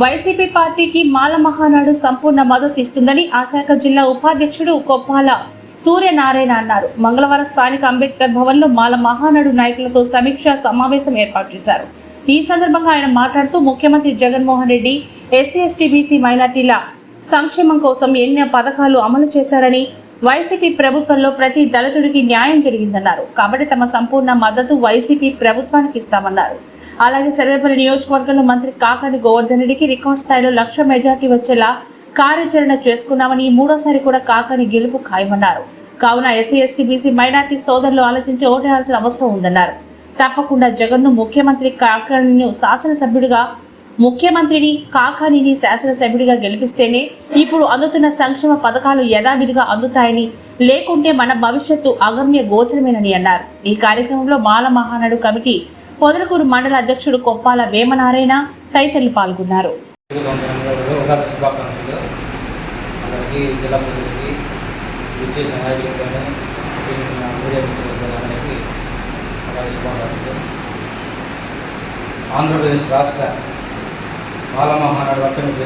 YCP పార్టీకి మాల మహానాడు సంపూర్ణ మద్దతు ఇస్తుందని ఆ శాఖ జిల్లా ఉపాధ్యక్షుడు కొప్పాల సూర్యనారాయణ అన్నారు. మంగళవారం స్థానిక అంబేద్కర్ భవన్లో మాల మహానాడు నాయకులతో సమీక్షా సమావేశం ఏర్పాటు చేశారు. ఈ సందర్భంగా ఆయన మాట్లాడుతూ ముఖ్యమంత్రి Jaganmohan Reddy SC ST BC మైనార్టీల సంక్షేమం కోసం ఎన్నో పథకాలు అమలు చేశారని వైసీపీ ప్రభుత్వంలో ప్రతి దళితుడికి న్యాయం జరిగిందన్నారు. కాబట్టి తమ సంపూర్ణ మద్దతు వైసీపీ ప్రభుత్వానికి ఇస్తామన్నారు. అలాగే సర్వేపల్లి నియోజకవర్గంలో మంత్రి కాకాని గోవర్ధన్ రెడ్డికి రికార్డ్ స్థాయిలో లక్ష మెజార్టీ వచ్చేలా కార్యాచరణ చేసుకున్నామని మూడోసారి కూడా కాకాని గెలుపు ఖాయమన్నారు. కావున ఎస్సీ ఎస్టీ బీసీ మైనార్టీ సోదరులు ఆలోచించి ఓటేయాల్సిన అవసరం ఉందన్నారు. తప్పకుండా జగన్ను ముఖ్యమంత్రి కాకాణిని శాసనసభ్యుడిగా ముఖ్యమంత్రిని కాకానిని శాసనసభ్యుడిగా గెలిపిస్తేనే ఇప్పుడు అందుతున్న సంక్షేమ పథకాలు యథావిధిగా అందుతాయని లేకుంటే మన భవిష్యత్తు అగమ్య గోచరమేనని అన్నారు. ఈ కార్యక్రమంలో మాల మహానాడు కమిటీ పొదలకూరు మండల అధ్యక్షుడు కొప్పాల వేమనారాయణ తదితరులు పాల్గొన్నారు. ఆంధ్రప్రదేశ్ రాష్ట్ర Balamahanadu working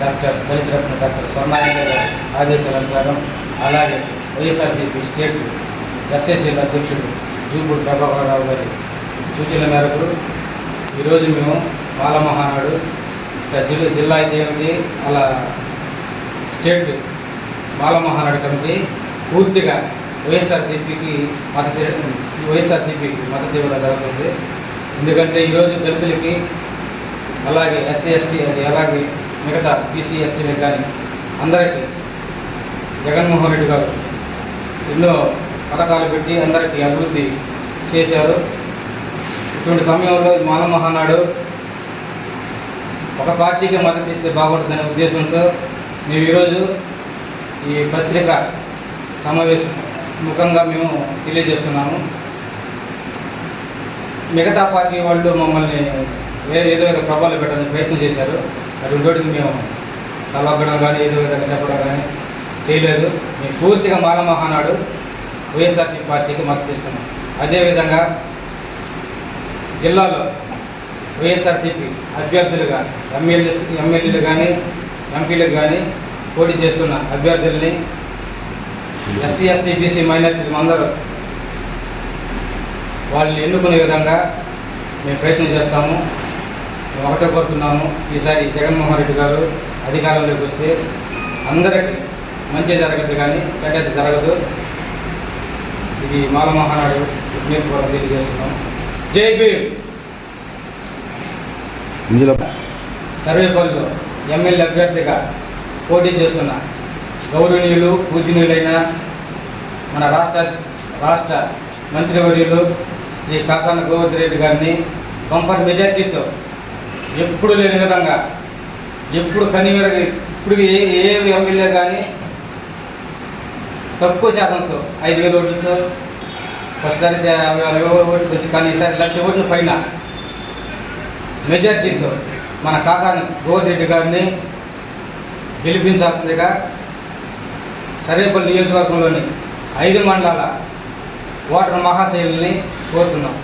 doctor Dalitaratna doctor స్వర్ణాయంద గారి ఆదేశాల అనుసారం అలాగే వైఎస్ఆర్సీపీ స్టేట్ ఎస్ఎస్సీల అధ్యక్షుడు జూపూడి ప్రభాకరరావు గారి సూచనల మేరకు ఈరోజు మేము బాలమహానాడు జిల్లా జిల్లా అయితే ఏమిటి? అలా స్టేట్ బాలమహానాడు కమిటీ పూర్తిగా వైఎస్ఆర్సీపీకి మద్దతు వైఎస్ఆర్సీపీకి మద్దతు ఇవ్వడం జరుగుతుంది. ఎందుకంటే ఈరోజు దళితులకి అలాగే ఎస్సీ ఎస్టీ అది అలాగే మిగతా బీసీ ఎస్టీలకు కానీ అందరికీ జగన్మోహన్ రెడ్డి గారు ఎన్నో పథకాలు పెట్టి అందరికీ అభివృద్ధి చేశారు. ఇటువంటి సమయంలో ఈ మహానాడు ఒక పార్టీకి మద్దతు ఇస్తే బాగుంటుందనే ఉద్దేశంతో మేము ఈరోజు ఈ పత్రిక సమావేశం ముఖంగా మేము తెలియజేస్తున్నాము. మిగతా పార్టీ వాళ్ళు మమ్మల్ని వేరే ఏదో ఏదో ప్రభావాలు పెట్టడానికి ప్రయత్నం చేశారు. అటువంటి మేము తలవగ్గడం కానీ ఏదో విధంగా చెప్పడం కానీ చేయలేదు. మేము పూర్తిగా మానమహానాడు వైఎస్ఆర్సీ పార్టీకి మద్దతు ఇస్తున్నాం. అదేవిధంగా జిల్లాలో వైఎస్ఆర్సీపీ అభ్యర్థులుగా ఎమ్మెల్యే ఎమ్మెల్యేలు కానీ ఎంపీలకు కానీ పోటీ చేస్తున్న అభ్యర్థుల్ని ఎస్సీ ఎస్టీ బీసీ మైనార్టీలు అందరూ వాళ్ళని ఎన్నుకునే విధంగా మేము ప్రయత్నం చేస్తాము. ఒకటే కోరుతున్నాము ఈసారి జగన్మోహన్ రెడ్డి గారు అధికారంలోకి వస్తే అందరికీ మంచి జరగదు కానీ చెడ్డది జరగదు. ఇది మాల మహానాడు విజ్ఞప్తి కూడా తెలియజేస్తున్నాం. జై భీమ్! ఇందులో సర్వేపల్లిలో ఎమ్మెల్యే అభ్యర్థిగా పోటీ చేస్తున్న గౌరవనీయులు పూజనీయులైన మన రాష్ట్ర రాష్ట్ర మంత్రివర్యులు శ్రీ కాకాన గోవర్ధన్ రెడ్డి గారిని బంపర్ మెజార్టీతో ఎప్పుడు లేని విధంగా ఎప్పుడు కనివెరగి ఇప్పుడు ఏ ఏ ఎమ్మెల్యే కానీ తక్కువ శాతంతో ఐదు వేల ఓట్లతో ఫస్ట్ యాభై అరవై ఓట్లు వచ్చి కానీ ఈసారి లక్ష ఓట్ల పైన మెజార్టీతో మన కాకాని గోవర్రెడ్డి గారిని గెలిపించాల్సిందిగా సరేపల్లి నియోజకవర్గంలోని ఐదు మండలాల ఓటర్ మహాశైలిని కోరుతున్నాం.